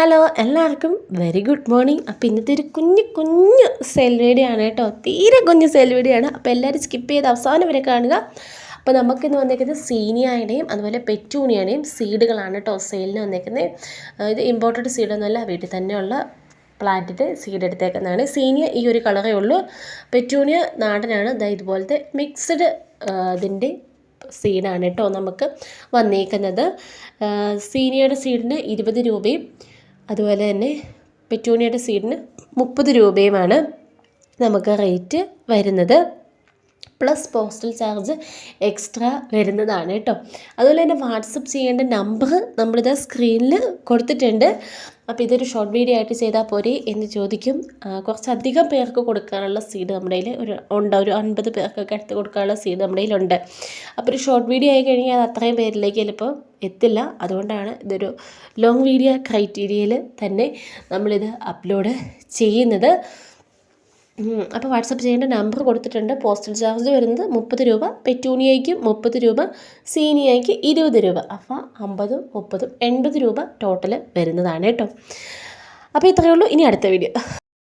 Hello എല്ലാവർക്കും very good morning അപ്പോൾ ഇന്നത്തെ ഒരു കുഞ്ഞു കുഞ്ഞു സെൽ ആണ് കേട്ടോ. തീരെ കുഞ്ഞു സെൽ ആണ്. അപ്പോൾ എല്ലാവരും സ്കിപ്പ് ചെയ്ത് അവസാനം വരെ കാണുക. അപ്പോൾ നമുക്കിന്ന് വന്നേക്കുന്നത് സീനിയയുടെയും അതുപോലെ പെറ്റൂണിയുടെയും സീഡുകളാണ് കേട്ടോ സെയിലിന് വന്നേക്കുന്നത്. ഇത് ഇമ്പോർട്ടഡ് സീഡൊന്നുമല്ല വീട്ടിൽ തന്നെയുള്ള പ്ലാന്റിന്റെ സീഡ് എടുത്തേക്കുന്നതാണ്. സീനിയ ഈ ഒരു കളറേ ഉള്ളൂ. പെറ്റൂണിയ നാടനാണ്. ഇതുപോലത്തെ മിക്സ്ഡ് ഇതിന്റെ സീഡാണ് കേട്ടോ നമുക്ക് വന്നേക്കുന്നത്. സീനിയയുടെ സീഡിന് ഇരുപത് രൂപയും അതുപോലെ തന്നെ പെറ്റൂണിയുടെ സീഡിന് മുപ്പത് രൂപയുമാണ് നമുക്ക് റേറ്റ് വരുന്നത്. പ്ലസ് പോസ്റ്റൽ ചാർജ് എക്സ്ട്രാ വരുന്നതാണ് കേട്ടോ. അതുപോലെ തന്നെ വാട്സപ്പ് ചെയ്യേണ്ട നമ്പർ നമ്മളിത് സ്ക്രീനിൽ കൊടുത്തിട്ടുണ്ട്. അപ്പോൾ ഇതൊരു ഷോർട്ട് വീഡിയോ ആയിട്ട് ചെയ്താൽ പോരെ എന്ന് ചോദിക്കും. കുറച്ചധികം പേർക്ക് കൊടുക്കാനുള്ള സീഡ് നമ്മുടെ കയ്യിൽ ഒരു ഉണ്ട്. ഒരു അൻപത് പേർക്കൊക്കെ എടുത്ത് കൊടുക്കാനുള്ള സീഡ് നമ്മുടെ കയ്യിലുണ്ട്. അപ്പോൾ ഒരു ഷോർട്ട് വീഡിയോ ആയി കഴിഞ്ഞാൽ അത് അത്രയും പേരിലേക്ക് ചിലപ്പോൾ എത്തില്ല. അതുകൊണ്ടാണ് ഇതൊരു ലോങ് വീഡിയോ ക്രൈറ്റീരിയയിൽ തന്നെ നമ്മളിത് അപ്ലോഡ് ചെയ്യുന്നത്. അപ്പോൾ വാട്സപ്പ് ചെയ്യേണ്ട നമ്പർ കൊടുത്തിട്ടുണ്ട്. പോസ്റ്റൽ ചാർജ് വരുന്നത് മുപ്പത് രൂപ പെറ്റൂണിയയ്ക്ക് മുപ്പത് രൂപ സീനിയയ്ക്ക് ഇരുപത് രൂപ. അപ്പോൾ അമ്പതും മുപ്പതും എൺപത് രൂപ ടോട്ടൽ വരുന്നതാണ് കേട്ടോ. അപ്പോൾ ഇത്രയേ ഉള്ളൂ. ഇനി അടുത്ത വീഡിയോ